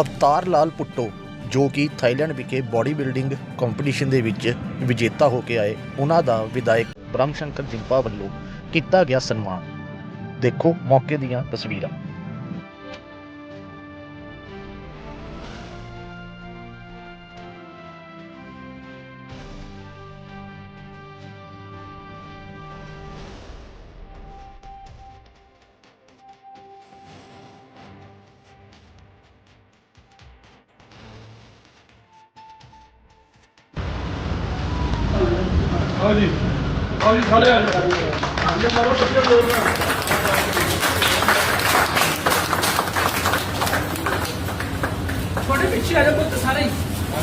ਅਵਤਾਰ ਲਾਲ ਪੁੱਟੋ, ਜੋ ਕਿ ਥਾਈਲੈਂਡ ਵਿਖੇ ਬਾਡੀ ਬਿਲਡਿੰਗ ਕੰਪੀਟੀਸ਼ਨ ਦੇ ਵਿੱਚ ਵਿਜੇਤਾ ਹੋ ਕੇ ਆਏ। ਉਹਨਾਂ ਦਾ ਵਿਧਾਇਕ ਬ੍ਰਹਮ ਸ਼ੰਕਰ ਜਿੰਪਾ ਵੱਲੋਂ ਕੀਤਾ ਗਿਆ ਸਨਮਾਨ। ਦੇਖੋ ਮੌਕੇ ਦੀਆਂ ਤਸਵੀਰਾਂ। ਆਓ ਜੀ ਆਓ ਜੀ ਸਾਰੇ ਆ ਜਾਓ। ਇਹ ਮਾਰੋ ਸੱਜੇ ਲੋਕ ਥੋੜੇ ਪਿੱਛੇ ਆ ਜਾਓ ਪੁੱਤ ਸਾਰੇ। ਹੀ ਆ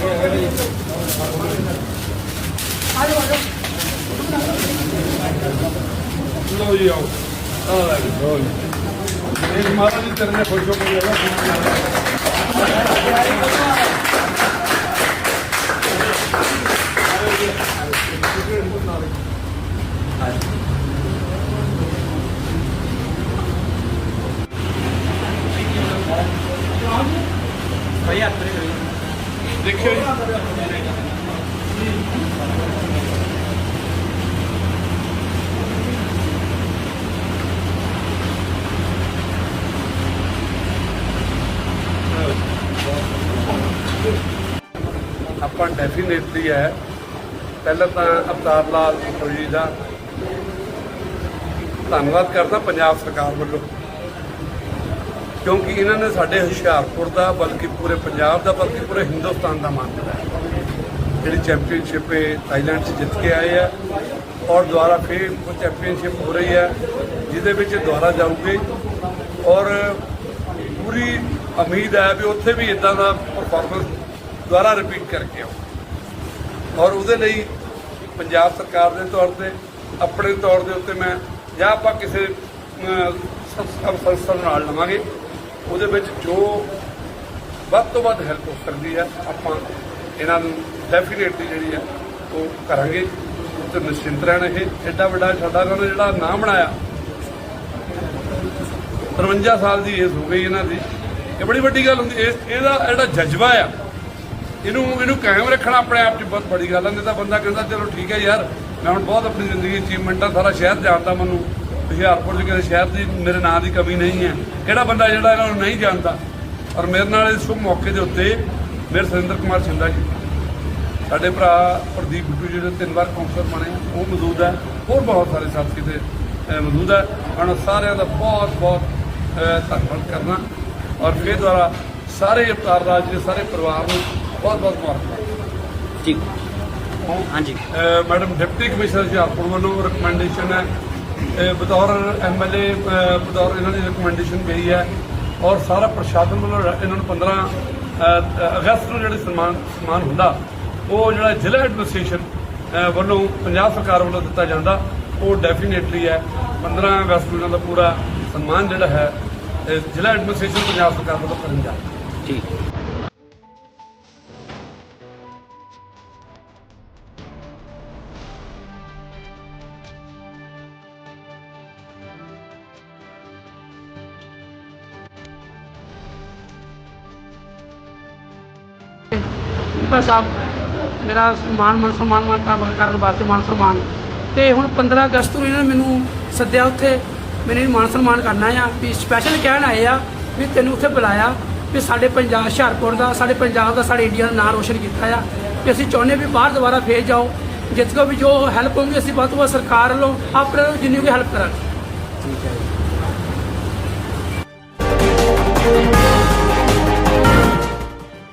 ਜਾਓ ਆ ਜਾਓ। ਲਓ ਜੀ ਆਓ। ਆ ਲੈ ਜੀ। ਇਹ ਮਾਰਾ ਜੀ ਤੇਰੇ ਨੇ ਖੁਸ਼ ਹੋ ਕੇ ਜਾਣਾ ਦੇਖਿਓ ਆਪਾਂ ਡੈਫੀਨੇਟਲੀ ਹੈ। ਪਹਿਲਾਂ ਤਾਂ ਅਵਤਾਰ ਲਾਲ ਪੁੱਟੋ ਜੀ ਦਾ। ਧੰਨਵਾਦ ਕਰਦਾ ਪੰਜਾਬ ਸਰਕਾਰ ਵੱਲੋਂ। ਕਿਉਂਕਿ ਇਹਨਾਂ ਨੇ ਸਾਡੇ ਹੁਸ਼ਿਆਰਪੁਰ ਦਾ, ਬਲਕਿ ਪੂਰੇ ਪੰਜਾਬ ਦਾ, ਬਲਕਿ ਪੂਰੇ ਹਿੰਦੁਸਤਾਨ ਦਾ ਮਾਨ ਵਧਾਇਆ ਜਿਹੜੀ ਚੈਂਪੀਅਨਸ਼ਿਪ ਹੈ ਥਾਈਲੈਂਡ 'ਚ ਜਿੱਤ ਕੇ ਆਏ ਆ ਔਰ ਦੁਬਾਰਾ ਫਿਰ ਉਹ ਚੈਂਪੀਅਨਸ਼ਿਪ ਹੋ ਰਹੀ ਹੈ, ਜਿਹਦੇ ਵਿੱਚ ਦੁਬਾਰਾ ਜਾਊਗੇ। ਔਰ ਪੂਰੀ ਉਮੀਦ ਹੈ ਵੀ ਉੱਥੇ ਵੀ ਇਦਾਂ ਦਾ ਪਰਫਾਰਮੈਂਸ ਦੁਬਾਰਾ ਰਿਪੀਟ ਕਰਕੇ ਆਓ ਔਰ ਉਹਦੇ ਲਈ ਪੰਜਾਬ ਸਰਕਾਰ ਦੇ ਤੌਰ ਤੇ, ਆਪਣੇ ਤੌਰ ਦੇ ਉੱਤੇ ਮੈਂ ਜਾਂ ਆਪਾਂ ਕਿਸੇ ਸੰਸਥਾ ਸੰਸਥਾ ਨੂੰ ਨਾਲ ਲਵਾਂਗੇ। ਉਹਦੇ ਵਿੱਚ ਜੋ ਵੱਧ ਤੋਂ ਵੱਧ ਹੈਲਪ ਹੋ ਸਕਦੀ ਹੈ, ਆਪਾਂ ਇਹਨਾਂ ਨੂੰ ਡੈਫੀਨੇਟਲੀ ਜਿਹੜੀ ਹੈ, ਉਹ ਕਰਾਂਗੇ। ਤੇ ਨਿਸ਼ਚਿੰਤ ਰਹਿਣ ਇਹ ਐਡਾ ਵੱਡਾ ਸਾਡਾ ਇਹਨਾਂ ਨੇ ਜਿਹੜਾ ਨਾਂ ਬਣਾਇਆ। 53 ਸਾਲ ਦੀ ਏਜ ਹੋ ਗਈ ਇਹਨਾਂ ਦੀ। ਇਹ ਬੜੀ ਵੱਡੀ ਗੱਲ ਹੁੰਦੀ ਇਸ ਇਹਦਾ ਜਿਹੜਾ ਜਜ਼ਬਾ ਆ, ਇਹਨੂੰ ਇਹਨੂੰ ਕਾਇਮ ਰੱਖਣਾ ਆਪਣੇ ਆਪ 'ਚ ਬਹੁਤ ਬੜੀ ਗੱਲ ਹੈ ਨਹੀਂ ਤਾਂ ਬੰਦਾ ਕਹਿੰਦਾ, ਚਲੋ ਠੀਕ ਹੈ ਯਾਰ, ਮੈਂ ਹੁਣ ਬਹੁਤ ਆਪਣੀ ਜ਼ਿੰਦਗੀ ਅਚੀਵਮੈਂਟਾਂ ਸਾਰਾ ਸ਼ਹਿਰ ਜਾਣਦਾ ਮੈਨੂੰ। ਹੁਸ਼ਿਆਰਪੁਰ 'ਚ ਕਿਸੇ ਸ਼ਹਿਰ ਦੀ ਮੇਰੇ ਨਾਂ ਦੀ ਕਮੀ ਨਹੀਂ ਹੈ। ਕਿਹੜਾ ਬੰਦਾ ਜਿਹੜਾ ਇਹਨਾਂ ਨੂੰ ਨਹੀਂ ਜਾਣਦਾ? ਔਰ ਮੇਰੇ ਨਾਲ ਇਸ ਸ਼ੁਭ ਮੌਕੇ ਦੇ ਉੱਤੇ ਮੇਰੇ ਸੁਰਿੰਦਰ ਕੁਮਾਰ ਸਿੰਧਾ ਜੀ। ਸਾਡੇ ਭਰਾ ਪ੍ਰਦੀਪ ਬਿੱਟੂ ਜਿਹੜੇ ਤਿੰਨ ਵਾਰ ਕੌਂਸਲਰ ਬਣੇ ਉਹ ਮੌਜੂਦ ਹੈ। ਹੋਰ ਬਹੁਤ ਸਾਰੇ ਸਾਥੀ ਤੇ ਅਹ, ਮੌਜੂਦ ਹੈ। ਉਹਨਾਂ ਸਾਰਿਆਂ ਦਾ ਬਹੁਤ ਬਹੁਤ ਧੰਨਵਾਦ ਕਰਨਾ। ਔਰ ਫਿਰ ਦੁਆਰਾ ਸਾਰੇ ਅਵਤਾਰ ਰਾਜ ਦੇ ਸਾਰੇ ਪਰਿਵਾਰ ਨੂੰ ਬਹੁਤ ਬਹੁਤ ਮੁਬਾਰਕਾਂ। ਠੀਕ। ਹਾਂਜੀ। ਮੈਡਮ ਡਿਪਟੀ ਕਮਿਸ਼ਨਰ ਹੁਸ਼ਿਆਰਪੁਰ ਵੱਲੋਂ ਰეკਮੈਂਡੇਸ਼ਨ ਹੈ ਬਤੌਰ ਐਮਐਲਏ ਬਤੌਰ ਇਹਨਾਂ ਦੀ ਰეკਮੈਂਡੇਸ਼ਨ ਗਈ ਹੈ ਔਰ ਸਾਰਾ ਪ੍ਰਸ਼ਾਸਨ ਵੱਲੋਂ ਇਹਨਾਂ ਨੂੰ 15 ਅਗਸਤ ਨੂੰ ਜਿਹੜੇ ਸਨਮਾਨ ਸਨਮਾਨ ਹੁੰਦਾ, ਉਹ ਜਿਹੜਾ ਜ਼ਿਲ੍ਹਾ ਐਡਮਿਨਿਸਟ੍ਰੇਸ਼ਨ ਵੱਲੋਂ ਪੰਜਾਬ ਸਰਕਾਰ ਵੱਲੋਂ ਦਿੱਤਾ ਜਾਂਦਾ, ਉਹ ਡੈਫੀਨੇਟਲੀ ਹੈ। 15 ਅਗਸਤ ਨੂੰ ਇਹਨਾਂ ਦਾ ਪੂਰਾ ਸਨਮਾਨ ਜਿਹੜਾ ਹੈ ਜ਼ਿਲ੍ਹਾ ਐਡਮਿਨਿਸਟ੍ਰੇਸ਼ਨ ਪੰਜਾਬ ਸਰਕਾਰ ਵੱਲੋਂ ਕਰਨ ਜਾ ਠੀਕ ਭਾਈ ਸਾਹਿਬ, ਮੇਰਾ ਮਾਨ ਮਨ ਸਨਮਾਨ ਮਾਤਾ ਕਰਨ ਵਾਸਤੇ ਮਾਨ ਸਨਮਾਨ। ਤੇ ਹੁਣ 15 ਅਗਸਤ ਨੂੰ ਇਹਨਾਂ ਨੇ ਮੈਨੂੰ ਸੱਦਿਆ ਉੱਥੇ, ਮੈਨੂੰ ਮਾਨ ਸਨਮਾਨ ਕਰਨਾ ਆ ਵੀ ਸਪੈਸ਼ਲ ਕਹਿਣ ਆਏ ਆ ਵੀ ਤੈਨੂੰ ਉੱਥੇ ਬੁਲਾਇਆ ਵੀ ਸਾਡੇ ਪੰਜਾਬ ਹੁਸ਼ਿਆਰਪੁਰ ਦਾ, ਸਾਡੇ ਪੰਜਾਬ ਦਾ, ਸਾਡੇ ਇੰਡੀਆ ਦਾ ਨਾਂ ਰੋਸ਼ਨ ਕੀਤਾ ਆ। ਕਿ ਅਸੀਂ ਚਾਹੁੰਦੇ ਵੀ ਬਾਹਰ ਦੁਬਾਰਾ ਫੇਰ ਜਾਓ ਜਿਸ ਕੋ ਵੀ ਜੋ ਹੈਲਪ ਹੋਊਗੀ, ਅਸੀਂ ਵੱਧ ਤੋਂ ਵੱਧ ਸਰਕਾਰ ਵੱਲੋਂ ਆਪਣੇ ਜਿੰਨੀ ਵੀ ਹੈਲਪ ਕਰਾਂਗੇ। ਠੀਕ ਹੈ